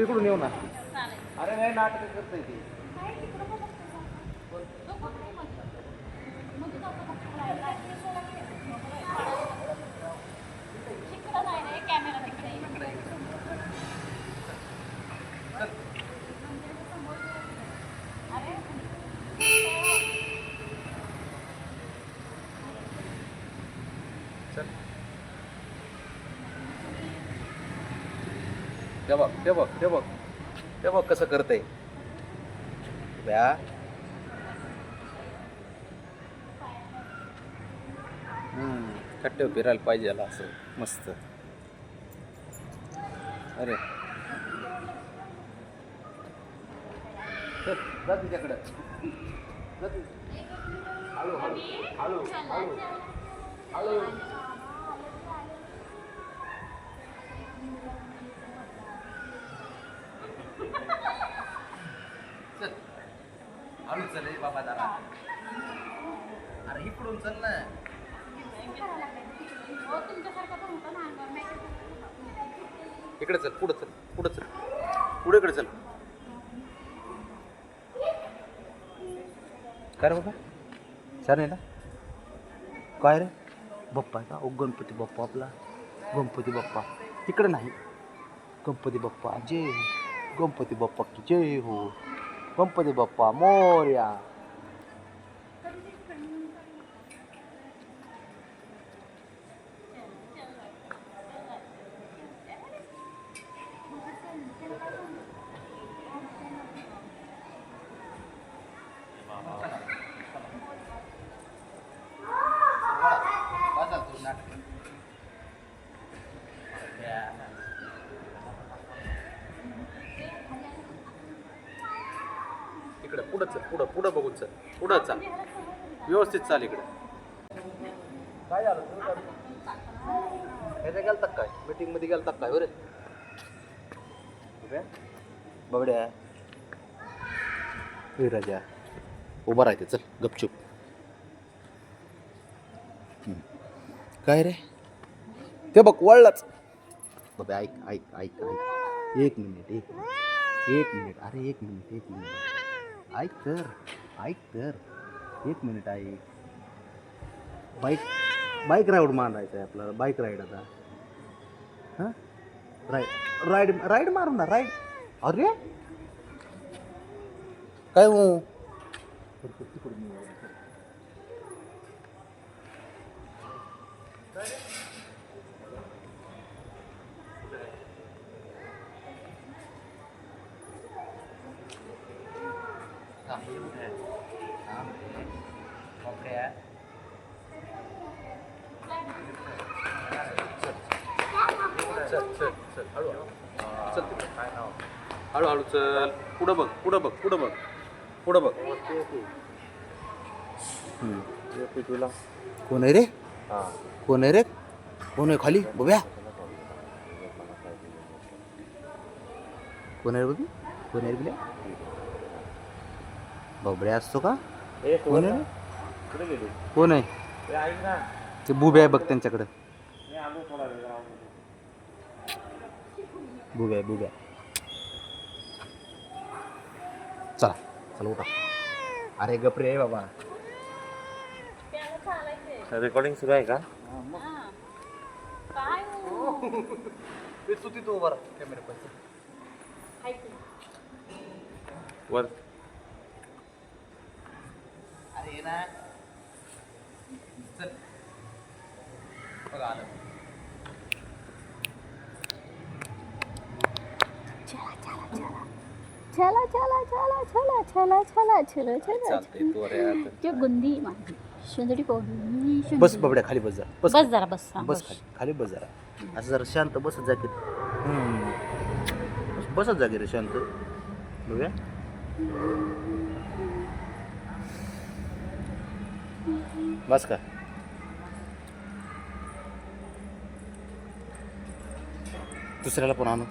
तिकडून येऊ ना अरे नाही नाटक करत नाही ती मग ते बघ ते बघ ते बघ ते बघ कसं करते द्या खट्टे फिरायला पाहिजे याला असं मस्त. अरे. चल, जा तिच्याकडं. जा हॅलो हळू हळू हळू हळू हळू बाबा दादा अरे इकडून चल ना. इकडे चल पुढे चल पुढे चल. पुढे इकडे चल. काय रे बाबा? छान ना? काय रे? बाप्पा आहे का? ओ गणपती बाप्पा आपला. गणपती बाप्पा. तिकडे नाही. गणपती बाप्पा. जय हो. गणपती बाप्पा की जय हो. गणपती बाप्पा मोर्या. इकडे पुढं चल पुढं पुढं बघून चल. पुढं चाल. व्यवस्थित चाल इकडे. काय झालं? गेलं गेलता काय? मीटिंगमध्ये मध्ये गेलता काय? बरे बबड्या. ए राजा. उभा राहते चल. गपचूप. काय रे? ते बघ वळलाच. बाबा ऐक ऐक ऐक ऐक. एक मिनिट एक मिनिट. एक मिनिट. अरे एक मिनिट एक मिनिट. ऐक तर ऐक तर. एक मिनिट ऐक बाईक बाईक राईड मारायचं आहे आपल्याला बाईक राईड आता. हां? राईड राईड राईड मारू ना राईड अरे! काय हो? चल चल चल हळू चल तिकडं. हळू हळू चल. पुढं बघ पुढं बघ पुढं बघ. पुढं बघ. हम्म. कोण आहे रे? कोण आहे रे? कोण आहे खाली? बघ्या. कोण आहे रे बघी? कोण आहे बिल्या? बबड्या असतो का? कोण आहे? कोण आहे ते बुबे आहे बघ त्यांच्याकडं. बुब्या बुब्या चला चला उठा. अरे गपरे आहे बाबा. रेकॉर्डिंग सुरू आहे का? हां. हो? वर. अरे ना चल. बघा आलं. चला चला चला. चला चला चला चला चला चालतंय तू अरे आता. ते गुंदी माझी शेंदडी. बस बबड्या खाली बस जा. बस बस जरा बस हा, बस खाली. खाली बस जरा. असं जरा शांत बसत जा की. हम्म. बस- बसत जा की रे शांत. बघूया. बस का? दुसऱ्याला पण आणू.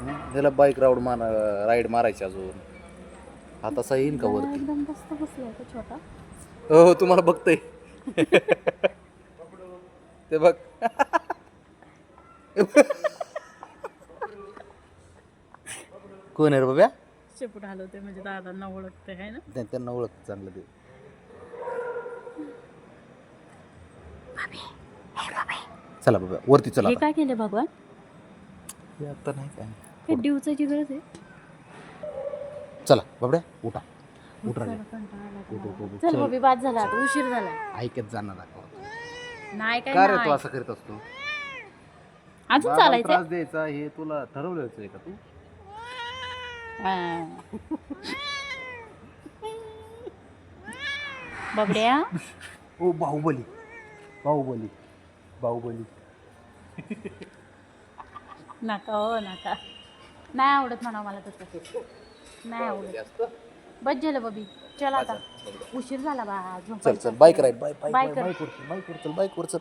हं? त्याला बाईक राऊड मार राईड मारायची अजून. हा तसा येईन का वरती? एकदम मस्त बसलाय तो छोटा. हो हो तुम्हाला बघतोय. ते बघ. कोण आहे रे बाब्या? शेपूट हलवते म्हणजे दादांना ओळखते आहे ना? त्या- त्यांना ओळख चांगलं ते चला बाबा वरती चला हे आता. काय केलं भगवान? हे आता नाही काय. हे गरज आहे. चला बाबड्या उठा. उठा रे. चला, उठ, उठ, उठ? चल चल. बबी बाद झाला आता उशीर झाला ऐकत जाणार दाखव नाही काय का रे तू नाही. असं करीत असतो? अजून बाबाला चालायचंय? त्रास द्यायचा हे तुला ठरवलंच आहे का तू. बबड्या. ओ बाहुबली. बाहुबली. बाहुबली. नका हो नका. नाही आवडत म्हणा मला तसं नाही आवडत. बस झालं बबी. चल आता. उशीर झाला बा चल झोपायचं. चल bike ride bike bike Bike bike bike वर चल बाईक वर चल